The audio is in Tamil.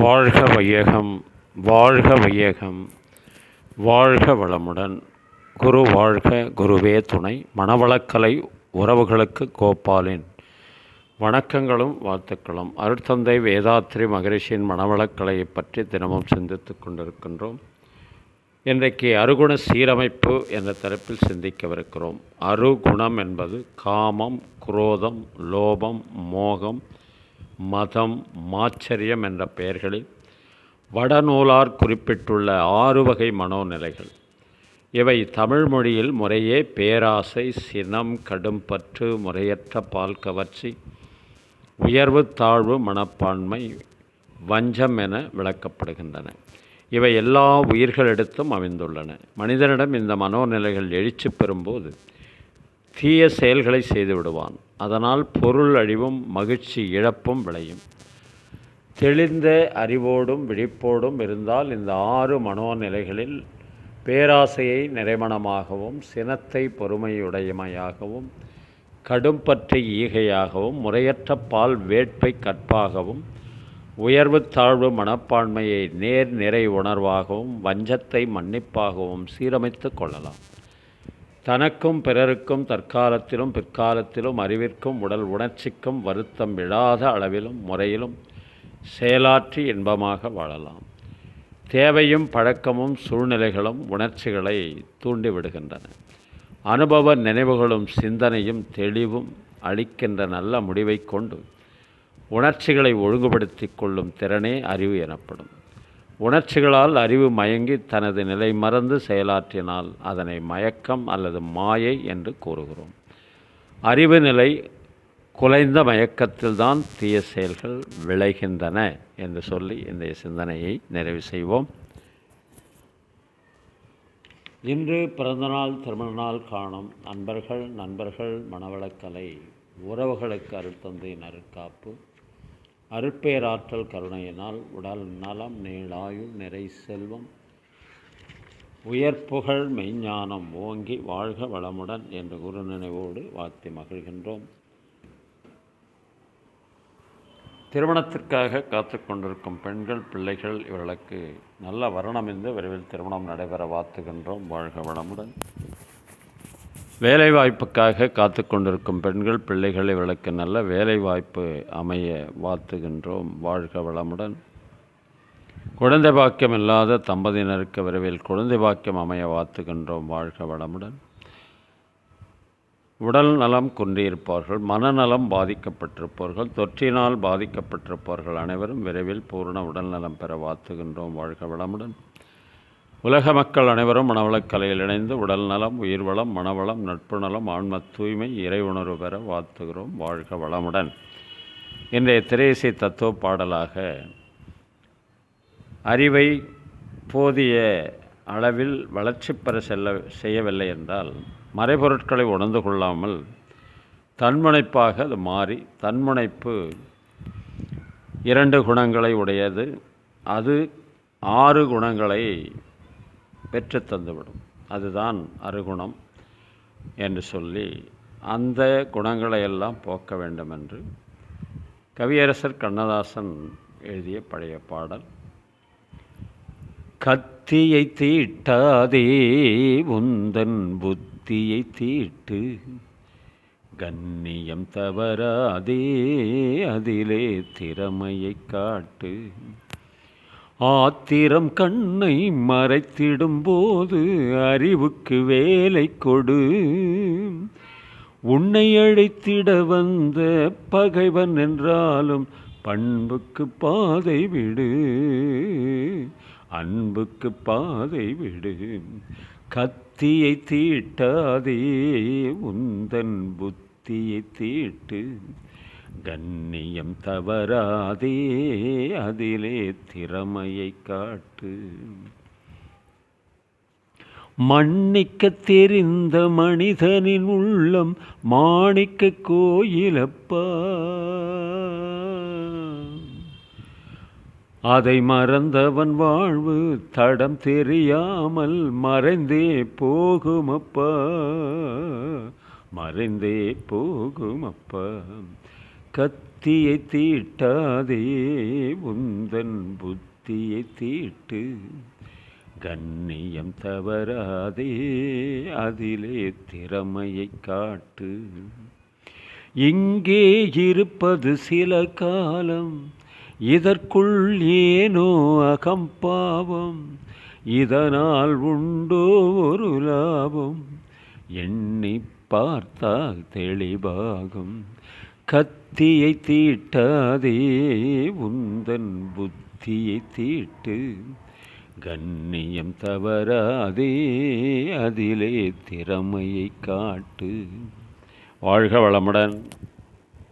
வாழ்க வையகம் வாழ்க வையகம். வாழ்க வளமுடன். குரு வாழ்க குருவே துணை. மணவளக்கலை உறவுகளுக்கு கோபாலின். வணக்கங்களும் வாழ்த்துக்களும். அருட்தந்தை வேதாத்ரி மகரிஷியின் மணவளக்கலையை பற்றி தினமும் சிந்தித்து கொண்டிருக்கின்றோம். இன்றைக்கு அருகுண சீரமைப்பு என்ற தரப்பில் சிந்திக்கவிருக்கிறோம். அருகுணம் என்பது காமம் குரோதம் லோபம் மோகம் மதம் மாச்சரியம் என்ற பெயர்களில் வடநூலார் குறிப்பிட்டுள்ள ஆறு வகை மனோநிலைகள். இவை தமிழ் மொழியில் முறையே பேராசை சினம் கடும்பற்று முறையற்ற பால் கவர்ச்சி உயர்வு தாழ்வு மனப்பான்மை வஞ்சம் என விளக்கப்படுகின்றன. இவை எல்லா உயிர்களிடத்தும் அமைந்துள்ளன. மனிதனிடம் இந்த மனோநிலைகள் எழுச்சி பெறும்போது தீய செயல்களை செய்து விடுவான். அதனால் பொருள் அழிவும் மகிழ்ச்சி இழப்பும் விளையும். தெளிந்த அறிவோடும் விழிப்போடும் இருந்தால் இந்த ஆறு மனோநிலைகளில் பேராசையை நிறைமணமாகவும் சினத்தை பொறுமையுடையமையாகவும் கடும்பற்றை ஈகையாகவும் முறையற்ற பால் வேட்பை கற்பாகவும் உயர்வு தாழ்வு மனப்பான்மையை நேர் நிறை உணர்வாகவும் வஞ்சத்தை மன்னிப்பாகவும் சீரமைத்து கொள்ளலாம். தனக்கும் பிறருக்கும் தற்காலத்திலும் பிற்காலத்திலும் அறிவிற்கும் உடல் உணர்ச்சிக்கும் வருத்தம் விழாத அளவிலும் முறையிலும் செயலாற்றி இன்பமாக வாழலாம். தேவையும் பழக்கமும் சூழ்நிலைகளும் உணர்ச்சிகளை தூண்டிவிடுகின்றன. அனுபவ நினைவுகளும் சிந்தனையும் தெளிவும் அளிக்கின்ற நல்ல முடிவை கொண்டு உணர்ச்சிகளை ஒழுங்குபடுத்தி கொள்ளும் திறனே அறிவு எனப்படும். உணர்ச்சிகளால் அறிவு மயங்கி தனது நிலை மறந்து செயலாற்றினால் அதனை மயக்கம் அல்லது மாயை என்று கூறுகிறோம். அறிவு நிலை குலைந்த மயக்கத்தில்தான் தீய செயல்கள் விளைகின்றன என்று சொல்லி இந்த சிந்தனையை நிறைவு செய்வோம். இன்று பிறந்தநாள் திருமண நாள் காணும் நண்பர்கள் நண்பர்கள் மணவளக்கலை உறவுகளுக்கு அருட்தந்தையின் அருட்காப்பு அருட்பேராற்றல் கருணையினால் உடல் நலம் நீளாயுள் நிறை செல்வம். உயர்ப்புகழ் மெய்ஞானம் ஓங்கி வாழ்க வளமுடன் என்ற குரு நினைவோடு வாழ்த்தி மகிழ்கின்றோம். திருமணத்திற்காக காத்து கொண்டிருக்கும் பெண்கள் பிள்ளைகள் இவர்களுக்கு நல்ல வரணமிந்து விரைவில் திருமணம் நடைபெற வாழ்த்துகின்றோம். வாழ்க வளமுடன். வேலைவாய்ப்புக்காக காத்து கொண்டிருக்கும் பெண்கள் பிள்ளைகளை விளக்க நல்ல வேலைவாய்ப்பு அமைய வாழ்த்துகின்றோம். வாழ்க வளமுடன். குழந்தை பாக்கியம் இல்லாத தம்பதியினருக்கு விரைவில் குழந்தை பாக்கியம் அமைய வாழ்த்துகின்றோம். வாழ்க வளமுடன். உடல் நலம் குன்றியிருப்பவர்கள் மனநலம் பாதிக்கப்பட்டிருப்பவர்கள் தொற்றினால் பாதிக்கப்பட்டிருப்பவர்கள் அனைவரும் விரைவில் பூர்ண உடல் நலம் பெற வாழ்த்துகின்றோம். வாழ்க வளமுடன். உலக மக்கள் அனைவரும் மனவளக்கலையில் இணைந்து உடல் நலம் உயிர் வளம் மனவளம் நட்பு நலம் ஆன்ம தூய்மை இறை உணர்வு பெற வாழ்த்துகிறோம். வாழ்க வளமுடன். இன்றைய திரையிசை தத்துவ பாடலாக அறிவை போதிய அளவில் வளர்ச்சி பெற செல்ல செய்யவில்லை என்றால் மறைபொருட்களை உணர்ந்து கொள்ளாமல் தன்முனைப்பாக அது மாறி தன்முனைப்பு இரண்டு குணங்களை உடையது. அது ஆறு குணங்களை பெற்று தந்துவிடும் அதுதான் அருகுணம் என்று சொல்லி அந்த குணங்களை எல்லாம் போக்க வேண்டும் என்று கவியரசர் கண்ணதாசன் எழுதிய பழைய பாடல் கத்தியை தீட்டாதே உந்தன் புத்தியை தீட்டு கண்ணியம் தவறாதே அதிலே திறமையை காட்டு. ஆத்திரம் கண்ணை மறைத்திடும்போது அறிவுக்கு வேலை கொடு. உன்னை அழைத்திட வந்த பகைவன் என்றாலும் பண்புக்கு பாதை விடு. அன்புக்கு பாதை விடு. கத்தியை தீட்டாதே உந்தன் புத்தியை தீட்டு. கண்ணியம் தவறாதே அதிலே திறமையை காட்டு. மன்னிக்க தெரிந்த மனிதனின் உள்ளம் மாணிக்க கோயிலப்பா. அதை மறந்தவன் வாழ்வு தடம் தெரியாமல் மறைந்தே போகுமப்பா. மறைந்தே போகுமப்பா. கத்தியை தீட்டாதே உந்தன் புத்தியை தீட்டு கண்ணியம் தவறாதே அதிலே திறமையை காட்டு. இங்கே இருப்பது சில காலம் இதற்குள் ஏனோ அகம்பாவம் இதனால் உண்டோ ஒரு லாபம் எண்ணி பார்த்தால் தெளிவாகும். கத்தியை தீட்டாதே உந்தன் புத்தியை தீட்டு கண்ணியம் தவறாதே அதிலே திறமையை காட்டு. வாழ்க வளமுடன்.